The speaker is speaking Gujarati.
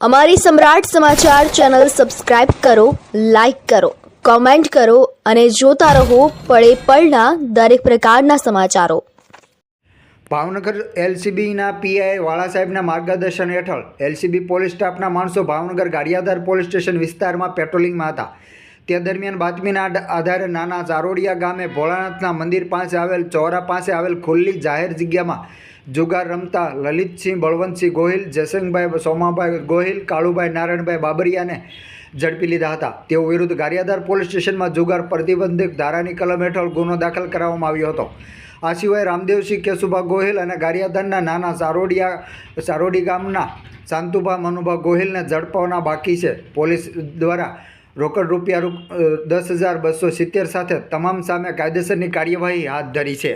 અમારી સમ્રાટ સમાચાર ચેનલ સબસ્ક્રાઇબ કરો, લાઇક કરો, કોમેન્ટ કરો અને જોતા રહો પળે પળના દરેક પ્રકારના સમાચારો. ભાવનગર એલસીબીના પીઆઈ વાળા સાહેબના માર્ગદર્શન હેઠળ એલસીબી પોલીસ સ્ટાફના માણસો ભાવનગર ગાડિયાધાર પોલીસ સ્ટેશન વિસ્તારમાં પેટ્રોલિંગમાં હતા. તે દરમિયાન બાતમીના આધારે નાના ચારોડિયા ગામે ભોળાનાથના મંદિર પાસે આવેલ, ચોરા પાસે આવેલ ખુલ્લી જાહેર જગ્યામાં જુગાર રમતા લલિતસિંહ, બળવંતસિંહ ગોહિલ, જયસિંહભાઈ સોમાભાઈ ગોહિલ, કાળુભાઈ નારાયણભાઈ બાબરિયાને ઝડપી લીધા હતા. તેઓ વિરુદ્ધ ગારિયાધાર પોલીસ સ્ટેશનમાં જુગાર પ્રતિબંધક ધારાની કલમ હેઠળ ગુનો દાખલ કરાવવામાં આવ્યો હતો. આ સિવાય રામદેવસિંહ કેશુભા ગોહિલ અને ગારિયાધારના નાના સારોડિયા, સારોડી ગામના શાંતુભા મનુભા ગોહિલને ઝડપવાના બાકી છે. પોલીસ દ્વારા રોકડ રૂપિયા રૂપ દસ હજાર બસો સિત્તેર સાથે તમામ સામે કાયદેસરની કાર્યવાહી હાથ ધરી છે.